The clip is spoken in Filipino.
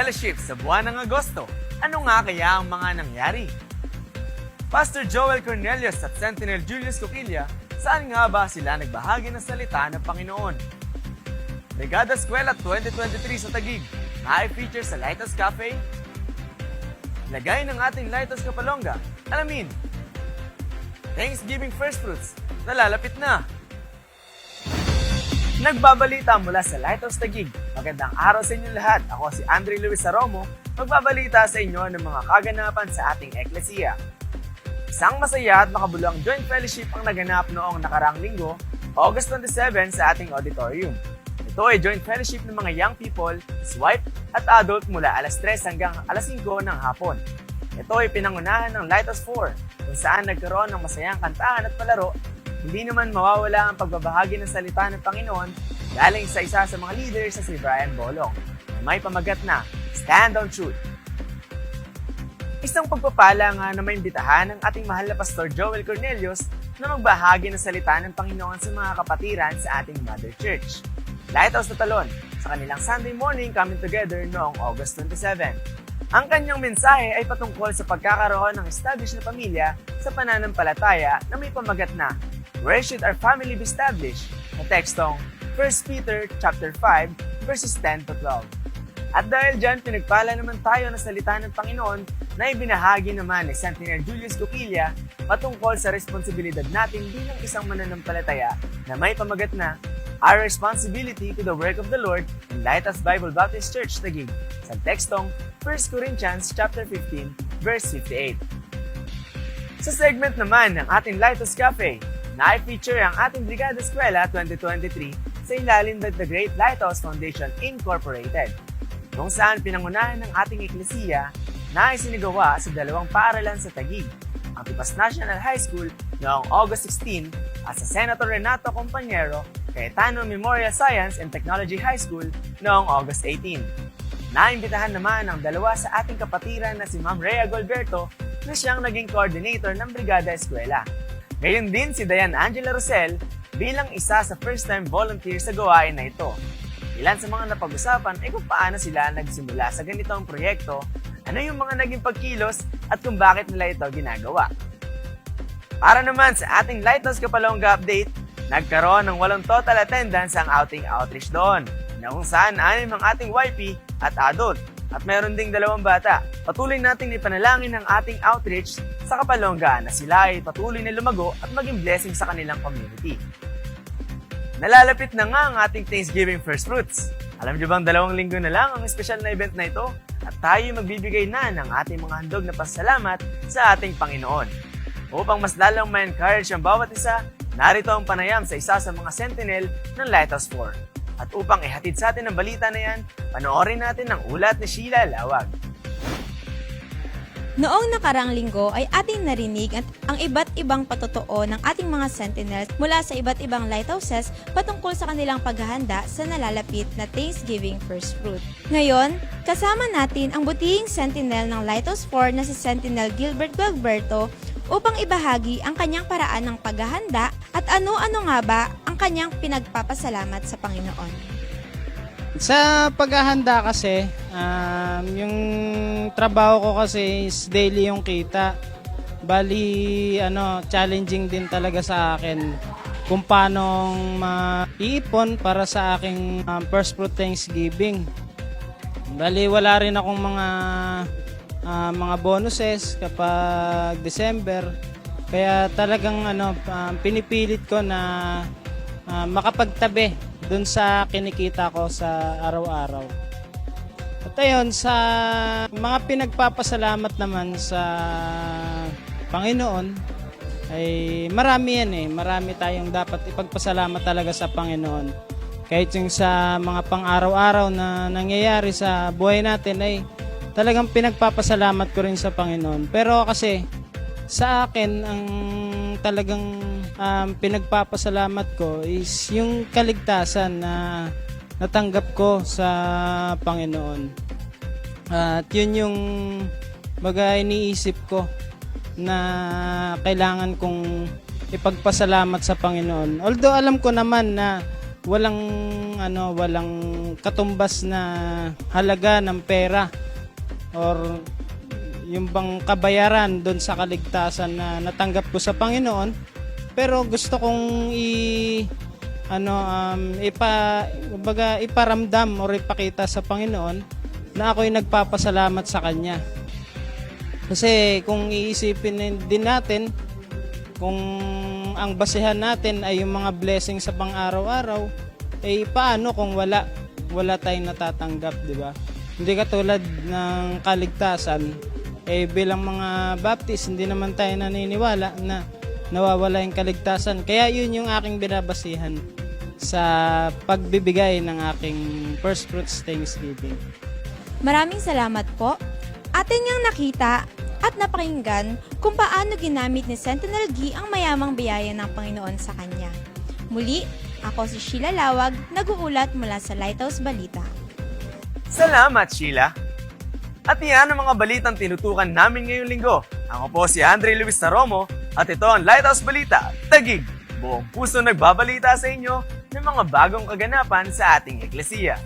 Fellowship sa buwan ng Agosto. Ano nga kaya ang mga nangyari? Pastor Joel Cornelius at Sentinel Julius Coquilla, saan nga ba sila nagbahagi ng salita ng Panginoon? Brigada Eskwela 2023 sa Tagig, na feature sa Lighthouse Cafe. Lagay ng ating Lighthouse Kapalongga, alamin. Thanksgiving First Fruits, nalalapit na. Nagbabalita mula sa Lighthouse Tagig. Magandang araw sa inyo lahat. Ako si Andre Luis Aromo, magbabalita sa inyo ng mga kaganapan sa ating eklesiya. Isang masaya at makabuluang joint fellowship ang naganap noong nakaraang linggo, August 27 sa ating auditorium. Ito ay joint fellowship ng mga young people, swipe at adult mula alas 3 hanggang alas 5 ng hapon. Ito ay pinangunahan ng Lighthouse 4 kung saan nagkaroon ng masayang kantahan at palaro hindi naman mawawala ang pagbabahagi ng salita ng Panginoon galing sa isa sa mga leaders sa si Brian Bolong. May pamagat na, Stand on Truth. Isang pagpapala nga na may imbitahan ng ating mahal na Pastor Joel Cornelius na magbahagi ng salita ng Panginoon sa mga kapatiran sa ating Mother Church. Lighthouse na talon sa kanilang Sunday morning coming together noong August 27. Ang kanyang mensahe ay patungkol sa pagkakaroon ng established na pamilya sa pananampalataya na may pamagat na Where should our family be established? Na tekstong 1 Peter chapter 5 verses 10 to 12. At dahil dyan, pinagpala naman tayo ng salita ng Panginoon na ibinahagi naman ni Sentinel Julius Coquilla patungkol sa responsibilidad natin bilang isang mananampalataya na may pamagat na Our responsibility to the work of the Lord in Lighthouse Bible Baptist Church Taguig sa tekstong 1 Corinthians chapter 15 verse 58. Sa segment naman ng ating Lighthouse Cafe, na-feature ang ating Brigada Eskwela 2023 sa ilalim ng The Great Lighthouse Foundation Incorporated, kung saan pinangunahan ng ating eklesiya na isinagawa sa dalawang paaralan sa Taguig, ang Tipas National High School noong August 16 at sa Senator Renato Compañero Cayetano Memorial Science and Technology High School noong August 18. Naimbitahan naman ang dalawa sa ating kapatiran na si Ma'am Rhea Golberto na siyang naging coordinator ng Brigada Eskwela. Ngayon din si Diane Angela Rosel bilang isa sa first-time volunteer sa gawain na ito. Ilan sa mga napag-usapan ay kung paano sila nagsimula sa ganitong proyekto, ano yung mga naging pagkilos at kung bakit nila ito ginagawa. Para naman sa ating Lighthouse Kapalongga update, nagkaroon ng walong total attendance ang outing outreach doon, na kung saan anim ang ating YP at adult, at meron ding dalawang bata. Patuloy nating ipanalangin ang ating outreach sa Kapalongga na sila ay patuloy na lumago at maging blessing sa kanilang community. Nalalapit na nga ang ating Thanksgiving First Fruits. Alam niyo bang dalawang linggo na lang ang special na event na ito? At tayo magbibigay na ng ating mga handog na pasalamat sa ating Panginoon. Upang mas lalong ma-encourage ang bawat isa, narito ang panayam sa isa sa mga sentinel ng Lighthouse 4. At upang ihatid sa atin ang balita na yan, panoorin natin ang ulat ni Sheila Lawag. Noong nakarang linggo ay ating narinig at ang iba't ibang patotoo ng ating mga sentinels mula sa iba't ibang lighthouses patungkol sa kanilang paghahanda sa nalalapit na Thanksgiving First Fruit. Ngayon, kasama natin ang butihing sentinel ng Lighthouse 4 na si Sentinel Gilbert Gualberto upang ibahagi ang kanyang paraan ng paghahanda at ano-ano nga ba ang kanyang pinagpapasalamat sa Panginoon. Sa paghahanda kasi, um, yung trabaho ko kasi is daily yung kita. Bali, ano, challenging din talaga sa akin kung paano maiipon para sa aking um, first fruit Thanksgiving. Bali, wala rin akong mga ah, mga bonuses kapag December. Kaya talagang ano, um, pinipilit ko na ah, makapagtabi dun sa kinikita ko sa araw-araw. At ayun, sa mga pinagpapasalamat naman sa Panginoon, ay marami yan eh. Marami tayong dapat ipagpasalamat talaga sa Panginoon. Kahit yung sa mga pang-araw-araw na nangyayari sa buhay natin ay talagang pinagpapasalamat ko rin sa Panginoon. Pero kasi sa akin, ang talagang um, pinagpapasalamat ko is yung kaligtasan na natanggap ko sa Panginoon. At yun yung baga iniisip ko na kailangan kong ipagpasalamat sa Panginoon. Although alam ko naman na walang ano, walang katumbas na halaga ng pera or yung bang kabayaran doon sa kaligtasan na natanggap ko sa Panginoon. Pero gusto kong i ano um, ipa kumbaga, iparamdam or ipakita sa Panginoon na ako'y nagpapasalamat sa kanya. Kasi kung iisipin din natin kung ang basehan natin ay yung mga blessings sa pang-araw-araw, eh paano kung wala wala tayong natatanggap, di ba? Hindi katulad ng kaligtasan, eh bilang mga Baptist, hindi naman tayo naniniwala na nawawala yung kaligtasan. Kaya yun yung aking binabasihan sa pagbibigay ng aking first fruits Thanksgiving. Maraming salamat po. Atin niyang nakita at napakinggan kung paano ginamit ni Sentinel G ang mayamang biyaya ng Panginoon sa kanya. Muli, ako si Sheila Lawag, nag-uulat mula sa Lighthouse Balita. Salamat, Sheila! At iyan ang mga balitang tinutukan namin ngayong linggo. Ako po si Andre Luis Naromo at ito ang Lighthouse Balita, Tagig! Buong puso nagbabalita sa inyo ng mga bagong kaganapan sa ating eklesiya.